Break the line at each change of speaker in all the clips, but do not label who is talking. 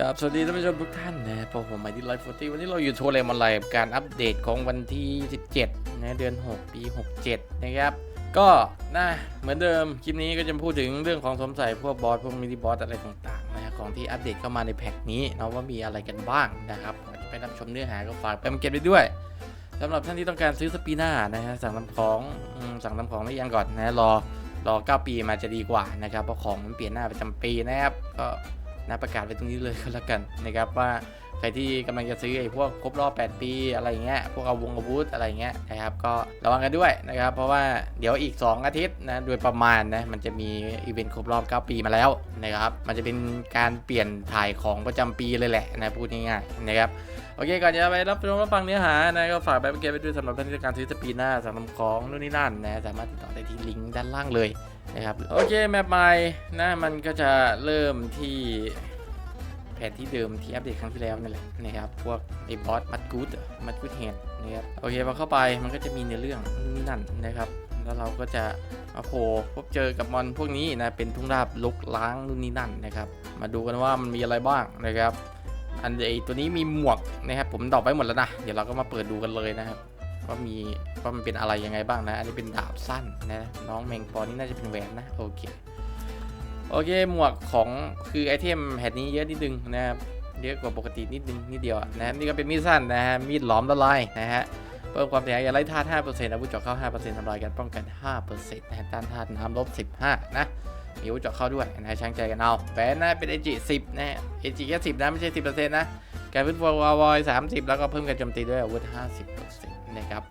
กับสวัสดีท่านผู้ชมทุกท่านนะพบผมไมค์ที่ไลฟ์โฟตี้วันนี้เราอยู่โชว์เลมอนไลน์กับการอัปเดตของวันที่ 17 นะเดือน 6 ปี 67 นะครับ ก็นะเหมือนเดิม คลิปนี้ก็จะพูดถึงเรื่องของสวมใส่พวกบอสพวกมินิบอสอะไรต่างๆนะของที่อัปเดตเข้ามาในแพ็กนี้เนาะว่ามีอะไรกันบ้างนะครับก่อนจะไปรับชมเนื้อหาก็ฝากไปมันเก็บไปด้วยสำหรับท่านที่ต้องการซื้อสปีน่านะฮะสั่งทำของสั่งทำของไม่ยังก่อนนะรอรอ 9 ปีมาจะดีกว่านะครับเพราะของมันเปลี่ยนหน้าประจำปีนะครับก็ นะประกาศไว้ตรงนี้เลยก็แล้วกันนะครับว่าใครที่กำลังจะซื้อไอ้พวกครบรอบ 8 ปีอะไรเงี้ยพวกเอาวงอาวุธอะไรเงี้ยนะครับก็ระวังกันด้วยนะครับ เพราะว่าเดี๋ยวอีก 2 อาทิตย์นะโดยประมาณนะมันจะมีอีเวนต์ครบรอบ 9 ปีมาแล้วนะครับมันจะเป็นการเปลี่ยนถ่ายของประจำปีเลยแหละนะพูดง่ายๆนะครับโอเค ก่อนจะไปรับชมรับฟังเนื้อหานะก็ฝากไปเก็บไปด้วยสำหรับท่านที่องการซื้อสปีน่าสำหรับของนู่นนี่นั่นนะสามารถติดต่อได้ที่ลิงก์ด้านล่างเลย นะครับโอเคแมปใหม่นะมันก็จะเริ่มที่แผนที่เดิมที่อัปเดตครั้งที่แล้วนั่นแหละนะครับพวกไอ้บอสมัดกูดมัดกูดแฮนนะครับโอเคพอเข้าไปมันก็จะมีเนื้อเรื่องนู่นนี่นั่นนะครับ แล้วเราก็จะมาโผล่พบเจอกับมอนพวกนี้นะเป็นทุ่งราบลุกล้างนู่นนี่นั่นนะครับ มาดูกันว่ามันมีอะไรบ้างนะครับ อันไอตัวนี้มีหมวกนะครับผมดอกไว้หมดแล้วนะ เดี๋ยวเราก็มาเปิดดูกันเลยนะครับ ว่ามีว่ามันเป็นอะไรยังไงบ้างนะ อันนี้เป็นดาบสั้นนะ น้องแมงปอนี่น่าจะเป็นแหวนนะโอเคโอเคหมวกของคือไอเทมแผ่นนี้เยอะนิดนึงนะครับเยอะกว่าปกตินิดนึงนิดเดียวนะครับนี่ก็เป็นมีดสั้นนะฮะมีดหลอมละลายนะฮะเพิ่มความเสียหายอย่าไล่ธาตุ5%อาวุธเจาะเข้า 5%ทำลายการป้องกัน 5%นะฮะต้านธาตุน้ำลบ 15 นะมีอาวุธเจาะเข้าด้วยนะช่างใจกันเอาแหวนนะเป็น AG 10นะฮะ AG แค่10นะไม่ใช่ 10%นะการฟื้นฟูวาวอย30 แล้วก็เพิ่มการโจมตีด้วยอาวุธ 50% นะครับ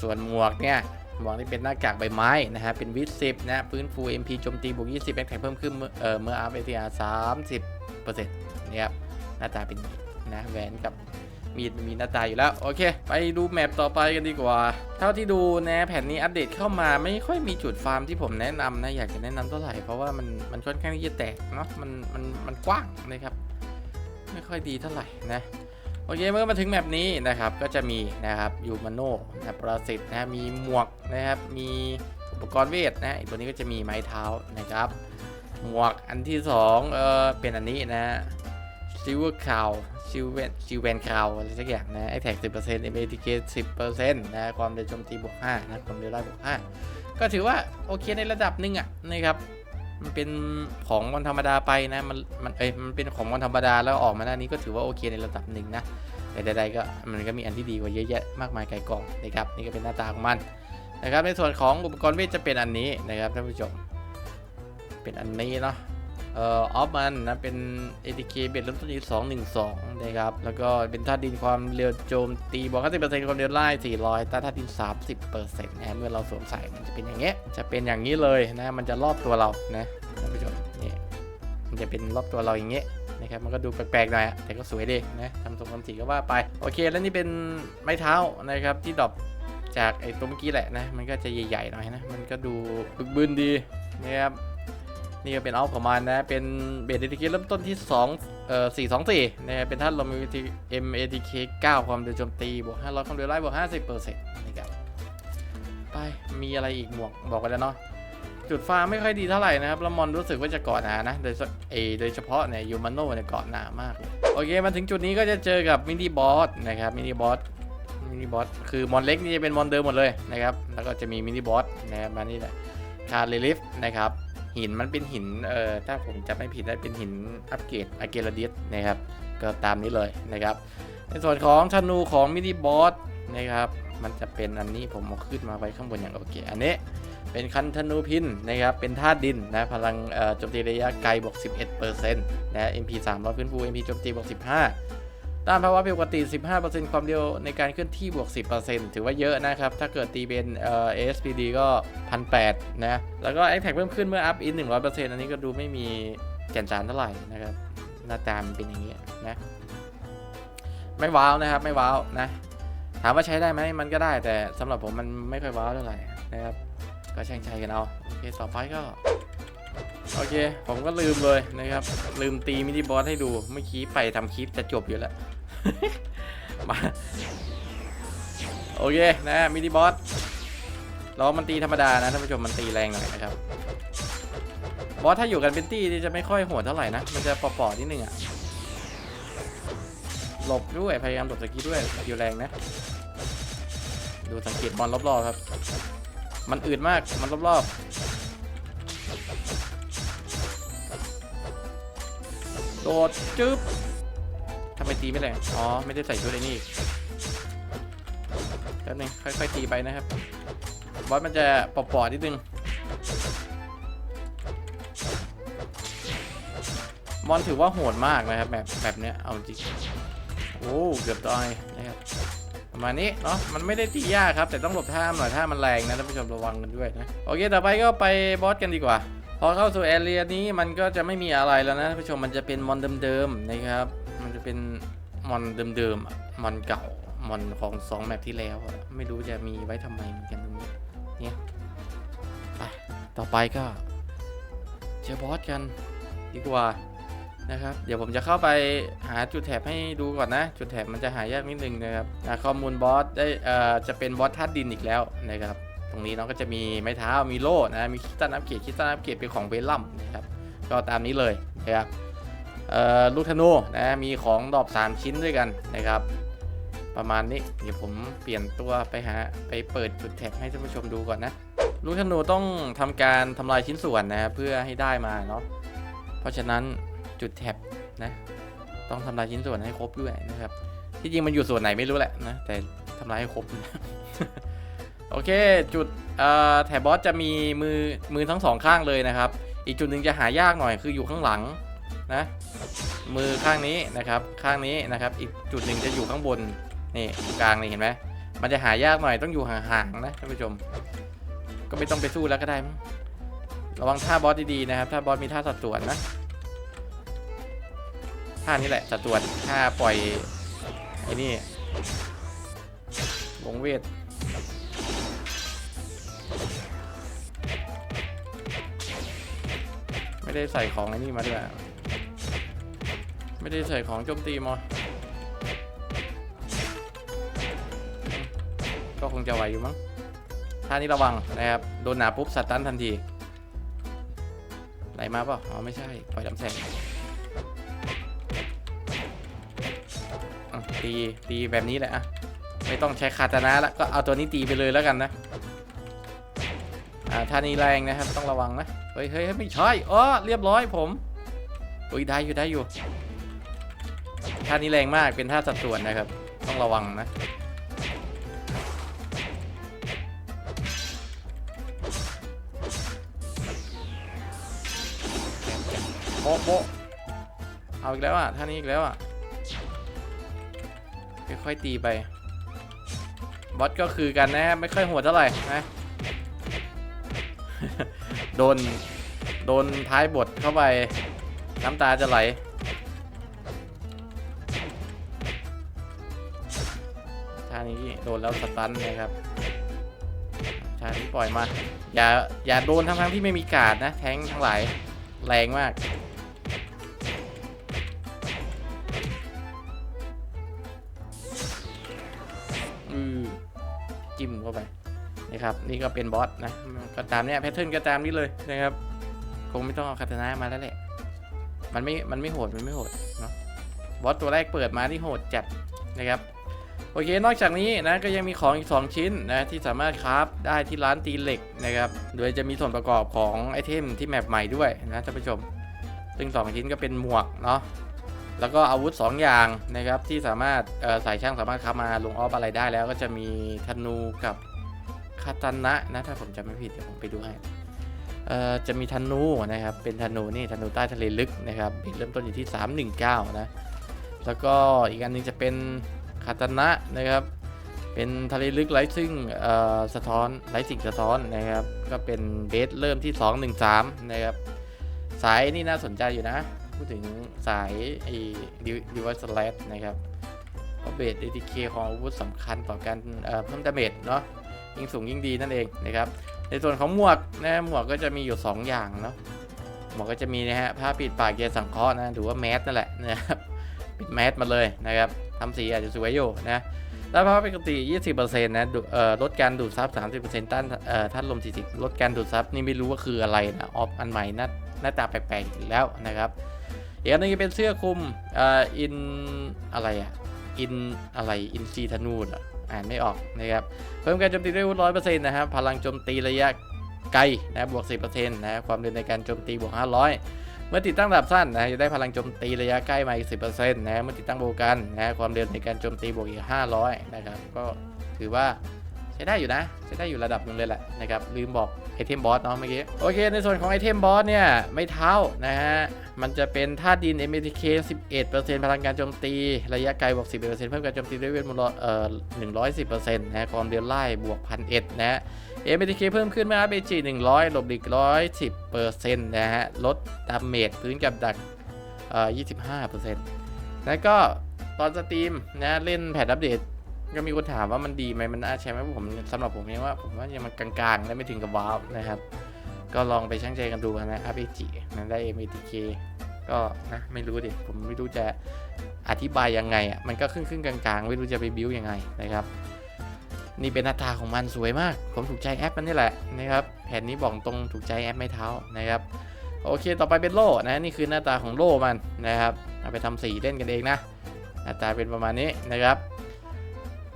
ส่วนหมวกเนี่ยหมวกนี่เป็นหน้ากากใบไม้นะฮะเป็นวิสิบนะฟื้นฟู MP โจมตีบวก20แบ็คแท็กเพิ่มขึ้นเมื่อเอ่อเมื่อ r p t r 30เปอร์เซ็นต์นี่ยครับหน้าตาเป็นนี้นะแหวนกับมีดมีหน้าตาอยู่แล้ว โอเค ไปดูแมปต่อไปกันดีกว่า เท่าที่ดูนะแผ่นนี้อัปเดตเข้ามาไม่ค่อยมีจุดฟาร์มที่ผมแนะนำนะ อยากจะแนะนำเท่าไหร่ เพราะว่ามันมันค่อนข้างที่จะแตกเนาะมันมันมันกว้างนะครับ ไม่ค่อยดีเท่าไหร่นะ โอเคเมื่อมาถึงแมปนี้นะครับก็จะมีนะครับยูมาโนนะประสิตนะมีหมวกนะครับมีอุปกรณ์เวทนะไอ้ตัวนี้ก็จะมีไม้เท้านะครับ หมวกอันที่สองเออเป็นอันนี้นะซิลเวอร์คาวซิลเวนซิลเวนคาวอะไรสักอย่างนะไอแท็กสิบเปอร์เซ็นต์เอ็มเอทีเคสิบเปอร์เซ็นต์นะความเร็วโจมตีบวกห้านะความเร็วไล่บวกห้าก็ถือว่าโอเคในระดับหนึ่งอะนะครับ มันเป็นของวันธรรมดาไปนะ มันมันเอ้ยมันเป็นของวันธรรมดาแล้วออกมาหน้านี้ก็ถือว่าโอเคในระดับหนึ่งนะแต่ใดๆก็มันก็มีอันที่ดีกว่าเยอะแยะมากมายไกลกองนะครับนี่ก็เป็นหน้าตาของมันนะครับในส่วนของอุปกรณ์เวทจะเป็นอันนี้นะครับท่านผู้ชมเป็นอันนี้เนาะ เอ่อออฟมันนะเป็น ATK เบ็ดเริ่มต้นที่212 นะครับ แล้วก็เป็นธาดินความเร็วโจมตีบวก50%ความเร็วไล่400ต้านธาดิน 30%นะเมื่อเราสวมใส่มันจะเป็นอย่างเงี้ยจะเป็นอย่างนี้เลยนะ มันจะรอบตัวเรานะท่านผู้ชมนี่มันจะเป็นรอบตัวเราอย่างเงี้ยนะครับมันก็ดูแปลกๆหน่อยแต่ก็สวยดีนะทำทรงทำสีก็ว่าไป โอเค แล้วนี่เป็นไม้เท้านะครับที่ดรอปจากไอ้ตัวเมื่อกี้แหละนะ มันก็จะใหญ่ๆหน่อยนะ มันก็ดูบึกบึนดีนะครับ นี่ก็เป็นเอาของมันนะ เป็นเบส ATK เริ่มต้นที่2เอ่อ424นะเป็นท่านลม M ATK 9 ความเร็วโจมตี บวก 500 ความเร็วไล่บวก 50%นะครับ ไป มีอะไรอีกหมวก บอกไปแล้วเนาะ จุดฟ้าไม่ค่อยดีเท่าไหร่นะครับแล้วมอนรู้สึกว่าจะเกาะหนานะ โดยเฉเอโดยเฉพาะเนี่ยยูมาโนเนี่ยเกาะหนามากเลย โอเค มาถึงจุดนี้ก็จะเจอกับมินิบอสนะครับ มินิบอส มินิบอส คือมอนเล็กนี่จะเป็นมอนเดิมหมดเลยนะครับ แล้วก็จะมีมินิบอสนะครับมานี่แหละคาร์เรลิฟนะครับ หินมันเป็นหินเอ่อถ้าผมจำไม่ผิดได้เป็นหินอัปเกรดอะเกลดียสนะครับ ก็ตามนี้เลยนะครับ ในส่วนของธนูของมินิบอสนะครับ มันจะเป็นอันนี้ผมเอาขึ้นมาไว้ข้างบนอย่างโอเค อันนี้เป็นคันธนูพินนะครับ เป็นธาตุดินนะ พลังโจมตีระยะไกลบวก 11%นะ MP 300ฟื้นฟู MP โจมตีบวก15 ต้านภาวะผิดปกติ 15%ความเร็วในการเคลื่อนที่บวก 10%ถือว่าเยอะนะครับ ถ้าเกิดตีเป็นเอ่อ ASPD ก็ 1,800 นะ แล้วก็ Attack เพิ่มขึ้นเมื่อ Up in 100%อันนี้ก็ดูไม่มีแก่นจานเท่าไหร่นะครับ หน้าตามเป็นอย่างนี้นะ ไม่ว้าวนะครับ ไม่ว้าวนะ ถามว่าใช้ได้ไหมมันก็ได้แต่สำหรับผมมันไม่ค่อยว้าวเท่าไหร่นะครับ ก็แช่งใจกันเอา โอเค ต่อไปก็ โอเค ผมก็ลืมเลยนะครับ ลืมตีมินิบอสให้ดู เมื่อกี้ไปทำคลิปจะจบอยู่แล้ว มา โอเคนะมินิบอสล้อมันตีธรรมดานะท่านผู้ชมมันตีแรงหน่อยนะครับ บอสถ้าอยู่กันเป็นตี้จะไม่ค่อยโหดเท่าไหร่นะ มันจะปอๆนิดนึงอะหลบด้วยพยายามหลบตะกี้ด้วยอยู่แรงนะ ดูสังเกตบอลรอบๆครับ มันอืดมากมันรอบๆ โดดจึ๊บทำไมตีไม่แรงอ๋อ ไม่ได้ใส่ชุดไอ้นี่แป๊บนึงค่อยๆตีไปนะครับบอสมันจะปอดๆนิดนึงมอนถือว่าโหดมากนะครับแบบแบบเนี้ยเอาจริงโอ้เกือบตายนะครับประมาณนี้เนาะมันไม่ได้ตียากครับ แต่ต้องหลบท่าหน่อยท่ามันแรงนะท่านผู้ชมระวังกันด้วยนะโอเค ต่อไปก็ไปบอสกันดีกว่า พอเข้าสู่แอเรียนี้มันก็จะไม่มีอะไรแล้วนะท่านผู้ชมมันจะเป็นมอนเดิมๆนะครับ มันจะเป็นมอนเดิมๆมอนเก่ามอนของสองแมปที่แล้วไม่รู้จะมีไว้ทำไมเหมือนกันตรงนี้เนี่ยไปต่อไปก็เจอบอสกันดีกว่านะครับเดี๋ยวผมจะเข้าไปหาจุดแถบให้ดูก่อนนะ จุดแถบมันจะหายากนิดนึงนะครับข้อมูลบอสได้อ่อจะเป็นบอสธาตุดินอีกแล้วนะครับ ตรงนี้น้องก็จะมีไม้เท้ามีโล่นะมีคิดตันอัพเกรดคิดตันอัพเกรดเป็นของเวลัมนะครับก็ตามนี้เลยนะครับลูกธนูนะมีของดอก3ชิ้นด้วยกันนะครับ ประมาณนี้เดี๋ยวผมเปลี่ยนตัวไปหาไปเปิดจุดแถบให้ท่านผู้ชมดูก่อนนะลูกธนูต้องทำการทำลายชิ้นส่วนนะเพื่อให้ได้มาเนาะเพราะฉะนั้นจุดแท็บนะต้องทำลายชิ้นส่วนให้ครบด้วยนะครับที่จริงมันอยู่ส่วนไหนไม่รู้แหละนะแต่ทำลายให้ครบ โอเคจุดแถบบอสจะมีมือมือทั้งสองข้างเลยนะครับ อีกจุดหนึ่งจะหายากหน่อยคืออยู่ข้างหลังนะมือข้างนี้นะครับข้างนี้นะครับ อีกจุดหนึ่งจะอยู่ข้างบนนี่กลางนี่เห็นไหมมันจะหายากหน่อยต้องอยู่ห่างๆนะท่านผู้ชม ก็ไม่ต้องไปสู้แล้วก็ได้ ระวังท่าบอสดีๆนะครับถ้าบอสมีท่าสัดส่วนนะท่านี้แหละสัดส่วนท่าปล่อยไอ้นี่วงเวท ไม่ได้ใส่ของไอ้นี่มาด้วยไม่ได้ใส่ของโจมตีมาก็คงจะไหวอยู่มั้งท่านี้ระวังนะครับ โดนหนาปุ๊บสตันทันที ไหลมาเปล่าอ๋อไม่ใช่ ปล่อยลำแสงตีตีแบบนี้แหละอะไม่ต้องใช้คาตานะแล้วก็เอาตัวนี้ตีไปเลยแล้วกันนะ อ่าท่านี้แรงนะครับ ต้องระวังนะ เฮ้ยเฮ้ยไม่ใช่อ๋อเรียบร้อยผมอุ้ยได้อยู่ได้อยู่ท่านี้แรงมากเป็นท่าสัดส่วนนะครับ ต้องระวังนะโป๊ะโป๊ะเอาอีกแล้วอะท่านี้อีกแล้วอะค่อยๆตีไปบอสก็คือกันนะไม่ค่อยหัวเท่าไหร่นะ โดน โดนท้ายบทเข้าไป น้ำตาจะไหล ท่านี้โดนแล้วสตันนะครับท่านี้ปล่อยมา อย่า อย่าโดนทั้งๆที่ไม่มีการ์ดนะ แทงทั้งหลาย แรงมากอือจิ้มเข้าไป นะครับนี่ก็เป็นบอสนะก็ตามเนี้ยแพทเทิร์นก็ตามนี้เลยนะครับคงไม่ต้องเอาคาตานะมาแล้วแหละมันไม่มันไม่โหดมันไม่โหดเนาะบอสตัวแรกเปิดมาที่โหดจัดนะครับโอเคนอกจากนี้นะก็ยังมีของอีก 2 ชิ้นนะที่สามารถคราฟได้ที่ร้านตีเหล็กนะครับโดยจะมีส่วนประกอบของไอเทมที่แมปใหม่ด้วยนะท่านผู้ชม ซึ่ง 2 ชิ้นก็เป็นหมวกเนาะแล้วก็อาวุธ 2 อย่างนะครับที่สามารถเอ่อสายช่างสามารถค้ามาลงออฟอะไรได้แล้วก็จะมีธนูกับ คาตานะนะถ้าผมจำไม่ผิดเดี๋ยวผมไปดูให้จะมีธนูนะครับ เป็นธนูนี่ธนูใต้ทะเลลึกนะครับเบสเริ่มต้นอยู่ที่ 319 นะ แล้วก็อีกอันหนึงจะเป็นคาตานะนะครับ เป็นทะเลลึกไร้ซึ่งสะท้อนไร้สิ่งสะท้อนนะครับ ก็เป็นเบสเริ่มที่ 213 นะครับ สายนี่น่าสนใจอยู่นะ พูดถึงสายไอ้ดิวสแลดนะครับเพราะเบส ATK ของอาวุธสำคัญต่อการเเพิ่มดาเมจเนาะ ยิ่งสูงยิ่งดีนั่นเองนะครับ ในส่วนของหมวกนะหมวกก็จะมีอยู่ 2 อย่างเนาะหมวกก็จะมีนะฮะผ้าปิดปากเกียสังเคราะห์นะหรือว่าแมสนั่นแหละนะครับปิดแมสมาเลยนะครับทำสีอาจจะสวยอยู่นะแล้วผ้าปกติ 20%นะดูเอ่อลดการดูดซับ 30%ต้านเอ่อท่านลม 40 ลดการดูดซับนี่ไม่รู้ว่าคืออะไรนะออฟอันใหม่หน้าหน้าตาแปลกๆอีกแล้วนะครับอีกอันหนึงเป็นเสื้อคลุมอ,อ,อินอะไรอะอินอะไรอินซีธนูเหร อ่านไม่ออกนะครับเพิ่มการโจมตีด้วยร้อยเปอร์เซ็นต์นะครับพลังโจมตีระยะไกลนะบวกสิบเปอร์เซ็นต์นะความเร็วในการโจมตีบวกห้าร้อยเมื่อติดตั้งดาบสั้นนะจะได้พลังโจมตีระยะใกล้มาอีกสิบเปอร์เซ็นต์นะเมื่อติดตั้งโบกันนะความเร็วในการโจมตีบวกอีกห้าร้อยนะครับก็ถือว่า ใช้ได้อยู่นะ ใช้ได้อยู่ระดับหนึ่งเลยแหละนะครับลืมบอกไอเทมบอสเนาะเมื่อกี้โอเค ในส่วนของไอเทมบอสเนี่ยไม่เท้านะฮะมันจะเป็นธาตุดิน MTK 11%พลังการโจมตี ระยะไกลบวก 10%เพิ่มการโจมตีด้วยเวทมนต์เอ่อ110%นะฮะความเร็วไล่บวก1,001นะฮะ MTK เพิ่มขึ้นเมื่อ RPG 100หลบหลีก110%นะฮะลดดาเมจพื้นกับดักเอ่อ25%แล้วก็ตอนสตรีมนะเล่นแพทอัปเดต ก็มีคนถามว่ามันดีไหมมันน่าใช้ไหมผมสำหรับผมเองว่าผมว่ายังมันกลางๆและไม่ถึงกับว้าวนะครับ ก็ลองไปช่างใจกันดูนะ RPG นั้นได้ MTK ก็นะไม่รู้ดิผมไม่รู้จะอธิบายยังไงอะมันก็ครึ่งๆกลางๆ ไม่รู้จะไปบิวยังไงนะครับ นี่เป็นหน้าตาของมันสวยมาก ผมถูกใจแอปมันนี่แหละนะครับแผ่นนี้บอกตรงถูกใจแอปไม่เท้านะครับโอเคต่อไปเป็นโล่นะนี่คือหน้าตาของโล่มันนะครับเอาไปทำสีเล่นกันเองนะหน้าตาเป็นประมาณนี้นะครับ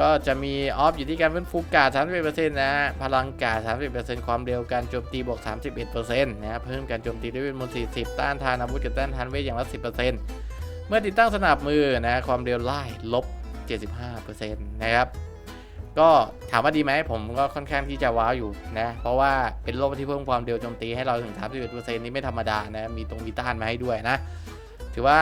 ก็จะมีออฟอยู่ที่การฟื้นฟูกาด31%นะฮะ พลังกาด31%ความเร็วการโจมตีบวก 31%นะฮะ เพิ่มการโจมตีด้วยเวทมนต์40 ต้านทานอาวุธกับต้านทานเวทอย่างละ 10%เมื่อติดตั้งสนับมือนะ ความเร็วไล่ลบ 75%นะครับ ก็ถามว่าดีไหมผมก็ค่อนข้างที่จะว้าวอยู่นะ เพราะว่าเป็นโลกที่เพิ่มความเร็วโจมตีให้เราถึง 31%นี่ไม่ธรรมดานะ มีตรงมีต้านมาให้ด้วยนะ ถือว่า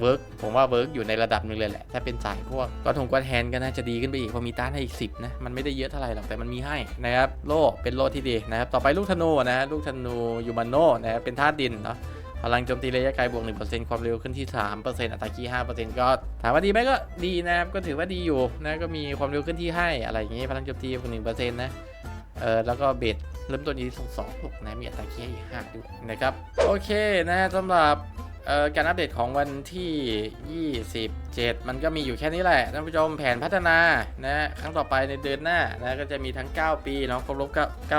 เวิร์กผมว่าเวิร์กอยู่ในระดับหนึ่งเลยแหละ ถ้าเป็นสายพวกก็ทงกวนแฮนก็น่าจะดีขึ้นไปอีกเพราะมีต้านให้อีก 10 นะ มันไม่ได้เยอะเท่าไหร่หรอก แต่มันมีให้นะครับ โล่เป็นโล่ที่ดีนะครับ ต่อไปลูกธนูนะลูกธนูยูมาโนนะครับเป็นธาตุดินเนาะพลังโจมตีระยะไกลบวก 1%ความเร็วขึ้นที่ 3%อัตราคี5%ก็ถามว่าดีไหมก็ดีนะครับ ก็ถือว่าดีอยู่นะก็มีความเร็วขึ้นที่ให้อะไรอย่างงี้พลังโจมตีบวก1%นะเออแล้วก็เบสเริ่มต้นอยู่ที่226นะมีอัตราคีอีก5ด้วยนะครับ โอเคนะสำหรับ เอ่อการอัปเดตของวันที่ 27 มันก็มีอยู่แค่นี้แหละท่านผู้ชมแผนพัฒนานะครั้งต่อไปในเดือนหน้านะก็จะมีทั้ง 9 ปีเนาะครบรอบ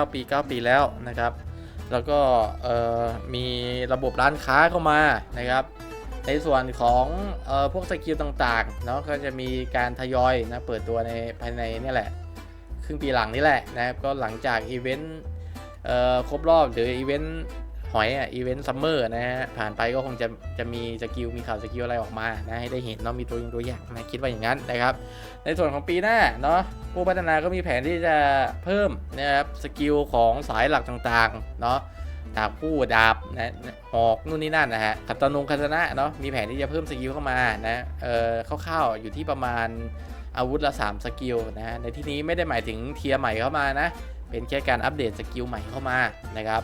9ปี 9 ปีแล้วนะครับ แล้วก็เอ่อมีระบบร้านค้าเข้ามานะครับ ในส่วนของเอ่อพวกสกิลต่างๆเนาะก็จะมีการทยอยนะเปิดตัวในภายในนี่แหละ ครึ่งปีหลังนี่แหละนะครับก็หลังจากอีเวนต์เอ่อครบรอบหรืออีเวนต์ หอยอะอีเวนต์ซัมเมอร์นะฮะผ่านไปก็คงจะจะมีสกิลมีข่าวสกิลอะไรออกมานะให้ได้เห็นเนาะมีตัวอย่างตัวอย่างนะคิดว่าอย่างนั้นนะครับ ในส่วนของปีหน้าเนาะผู้พัฒนาก็มีแผนที่จะเพิ่มนะครับสกิลของสายหลักต่างๆเนาะดาบคู่ดาบนะหอกนู่นนี่นั่นนะฮะคัตตนงคัตนะเนาะมีแผนที่จะเพิ่มสกิลเข้ามานะเออคร่าวๆอยู่ที่ประมาณอาวุธละ 3 สกิลนะฮะในที่นี้ไม่ได้หมายถึงเทียร์ใหม่เข้ามานะเป็นแค่การอัปเดตสกิลใหม่เข้ามานะครับ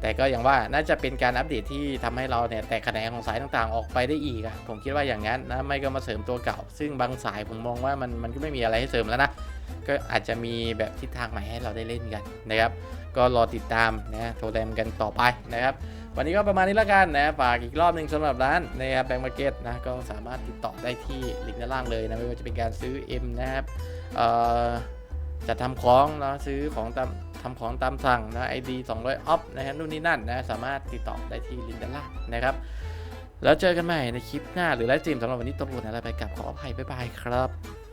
แต่ก็อย่างว่าน่าจะเป็นการอัปเดตที่ทำให้เราเนี่ยแตกแขนงของสายต่างๆ ออกไปได้อีกอะผมคิดว่าอย่างนั้นนะไม่ก็มาเสริมตัวเก่า ซึ่งบางสายผมมองว่ามันมันก็ไม่มีอะไรให้เสริมแล้วนะก็อาจจะมีแบบทิศทางใหม่ให้เราได้เล่นกันนะครับ ก็รอติดตามนะโทรแรมกันต่อไปนะครับ วันนี้ก็ประมาณนี้แล้วกันนะฝากอีกรอบหนึ่งสำหรับร้านนะครับแบงก์มาร์เก็ตนะก็สามารถติดต่อได้ที่ลิงก์ด้านล่างเลยนะไม่ว่าจะเป็นการซื้อ M นะครับจะทำของเนาะซื้อของตาม ทำของตามสั่งนะ ID 200 off นะฮะนู่นนี่นั่นนะสามารถติดต่อได้ที่ลิงก์ด้านล่างนะครับ แล้วเจอกันใหม่ในคลิปหน้าหรือไลฟ์สตรีมสำหรับวันนี้ตบรุนอะไรไปกับขออภัยบ๊ายบายครับ